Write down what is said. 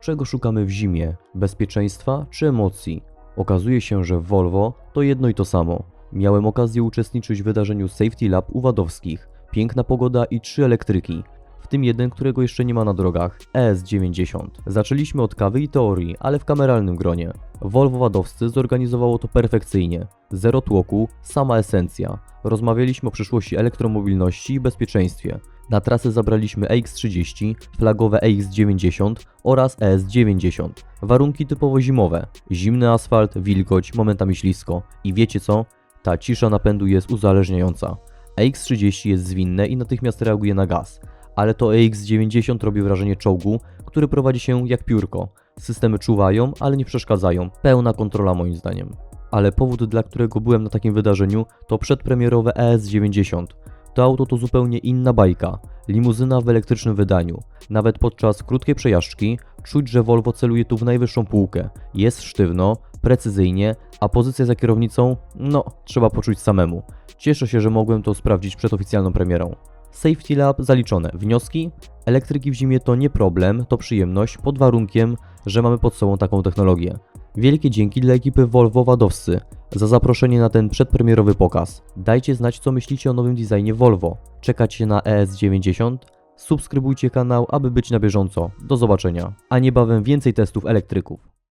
Czego szukamy w zimie? Bezpieczeństwa czy emocji? Okazuje się, że w Volvo to jedno i to samo. Miałem okazję uczestniczyć w wydarzeniu Safety Lab u Wadowskich. Piękna pogoda i trzy elektryki. W tym jeden, którego jeszcze nie ma na drogach, ES90. Zaczęliśmy od kawy i teorii, ale w kameralnym gronie. Volvo Wadowscy zorganizowało to perfekcyjnie. Zero tłoku, sama esencja. Rozmawialiśmy o przyszłości elektromobilności i bezpieczeństwie. Na trasę zabraliśmy EX30, flagowe EX90 oraz ES90. Warunki typowo zimowe. Zimny asfalt, wilgoć, momentami ślisko. I wiecie co? Ta cisza napędu jest uzależniająca. EX30 jest zwinne i natychmiast reaguje na gaz, ale to EX90 robi wrażenie czołgu, który prowadzi się jak piórko. Systemy czuwają, ale nie przeszkadzają. Pełna kontrola moim zdaniem. Ale powód, dla którego byłem na takim wydarzeniu, to przedpremierowe ES90. To auto to zupełnie inna bajka. Limuzyna w elektrycznym wydaniu. Nawet podczas krótkiej przejażdżki czuć, że Volvo celuje tu w najwyższą półkę. Jest sztywno, precyzyjnie, a pozycja za kierownicą, no, trzeba poczuć samemu. Cieszę się, że mogłem to sprawdzić przed oficjalną premierą. Safety Lab zaliczone. Wnioski? Elektryki w zimie to nie problem, to przyjemność, pod warunkiem, że mamy pod sobą taką technologię. Wielkie dzięki dla ekipy Volvo Wadowscy za zaproszenie na ten przedpremierowy pokaz. Dajcie znać, co myślicie o nowym designie Volvo. Czekacie na ES90? Subskrybujcie kanał, aby być na bieżąco. Do zobaczenia. A niebawem więcej testów elektryków.